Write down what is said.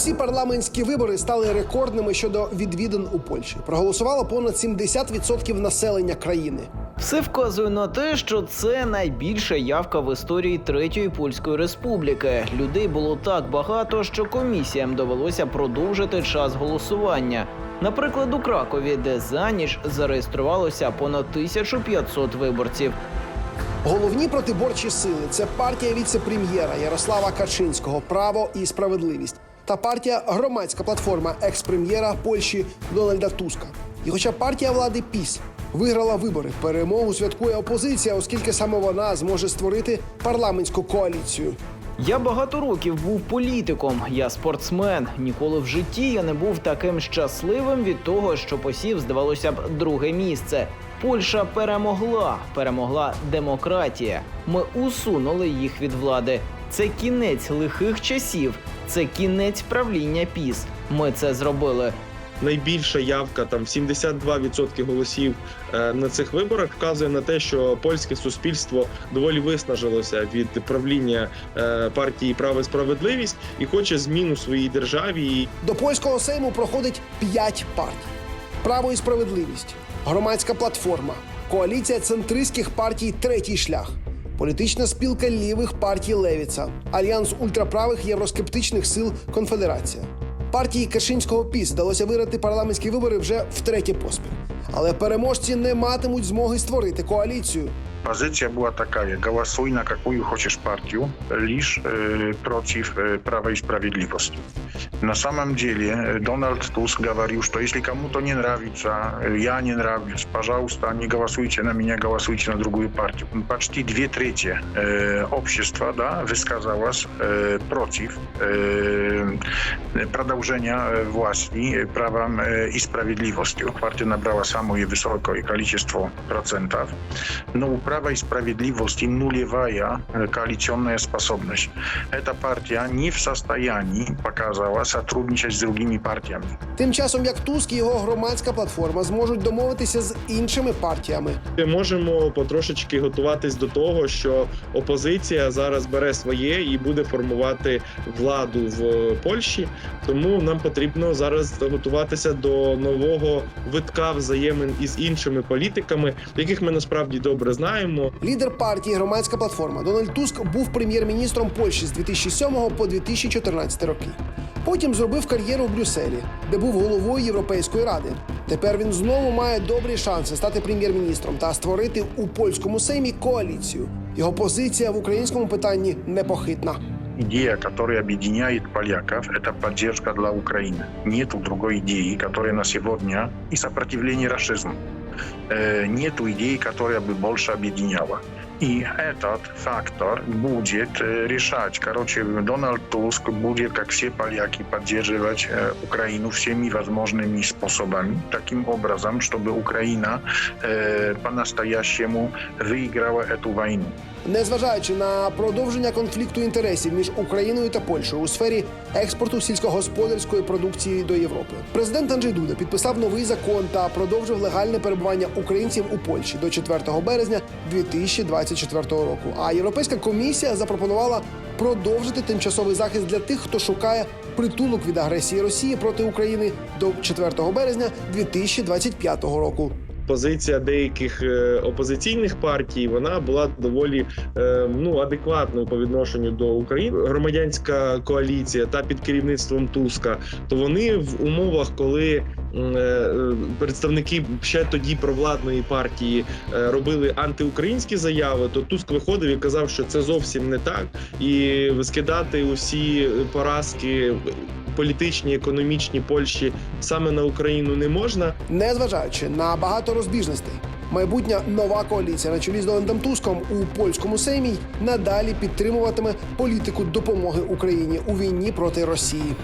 Ці парламентські вибори стали рекордними щодо відвідин у Польщі. Проголосувало понад 70% населення країни. Все вказує на те, що це найбільша явка в історії Третьої польської республіки. Людей було так багато, що комісіям довелося продовжити час голосування. Наприклад, у Кракові, де за ніч зареєструвалося понад 1500 виборців. Головні протиборчі сили це партія віце-прем'єра Ярослава Качинського Право і справедливість та партія Громадська платформа екс-прем'єра Польщі Дональда Туска. І хоча партія влади ПІС виграла вибори, перемогу святкує опозиція, оскільки саме вона зможе створити парламентську коаліцію. Я багато років був політиком, я спортсмен. Ніколи в житті я не був таким щасливим від того, що посів, здавалося б, друге місце. Польща перемогла, перемогла демократія. Ми усунули їх від влади. Це кінець лихих часів, це кінець правління піс. Ми це зробили. найбільша явка там 72% голосів е, на цих виборах вказує на те, що польське суспільство доволі виснажилося від правління е, партії Право і справедливість і хоче змін у своїй державі. До польського сейму проходить п'ять партій: право і справедливість, громадська платформа, коаліція центристських партій Третій шлях, політична спілка лівих партій Левіца, альянс ультраправих євроскептичних сил Конфедерація. Партії Кашинського піс вдалося виграти парламентські вибори вже втретє поспіль. Але переможці не матимуть змоги створити коаліцію. Pozycja była taka, głosuj na jaką chcesz partię, lisz e, przeciw e, Prawa i Sprawiedliwości. Na samym dziele e, Donald Tusk говорил, что если кому-то не нравится, э, я не нравлюсь, пожалуйста, не голосуйте на меня, голосуйте на другую партию. Почти две трети э, общества да, высказалось э, против э, продолжения э, власти э, правом э, и справедливостью. Партия набрала самое высокое количество процентов. Но Права и Справедливости нулевая коалиционная способность. Эта партия не в состоянии показала сотрудничать с другими партиями. Тим часом як Туск і його громадська платформа зможуть домовитися з іншими партіями. ми можемо потрошечки готуватись до того, що опозиція зараз бере своє і буде формувати владу в Польщі. Тому нам потрібно зараз готуватися до нового витка взаємин із іншими політиками, яких ми насправді добре знаємо Лідер партії Громадська платформа Дональд Туск був прем'єр-міністром Польщі з 2007 по 2014 роки. Потім зробив кар'єру в Брюсселі, де був головою Європейської ради. Тепер він знову має добрі шанси стати прем'єр-міністром та створити у польському сеймі коаліцію. Його позиція в українському питанні непохитна. Идея, которая объединяет поляков, это поддержка для Украины. Нету другой идеи, которая на сегодня и сопротивление расизму. Э, Нету идеи, которая бы больше объединяла. И этот фактор будет э, решать. Короче, Дональд Туск будет, как все поляки, поддерживать э, Украину всеми возможными способами, таким образом, чтобы Украина э, по-настоящему выиграла эту войну. Незважаючи на продовження конфлікту інтересів між Україною та Польщею у сфері експорту сільськогосподарської продукції до Європи, президент Анджей Дуда підписав новий закон та продовжив легальне перебування українців у Польщі до 4 березня 2024 року. А Європейська комісія запропонувала продовжити тимчасовий захист для тих, хто шукає притулок від агресії Росії проти України до 4 березня 2025 року. позиція деяких е, опозиційних партій вона була доволі е, ну адекватною по відношенню до України. Громадянська коаліція та під керівництвом Туска, то вони в умовах, коли представники ще тоді провладної партії е, робили антиукраїнські заяви, то Туск виходив і казав, що це зовсім не так, і скидати усі поразки політичні, економічні Польщі саме на Україну не можна. Незважаючи на багато розбіжностей, майбутня нова коаліція на чолі з Дональдом Туском у польському сеймі надалі підтримуватиме політику допомоги Україні у війні проти Росії.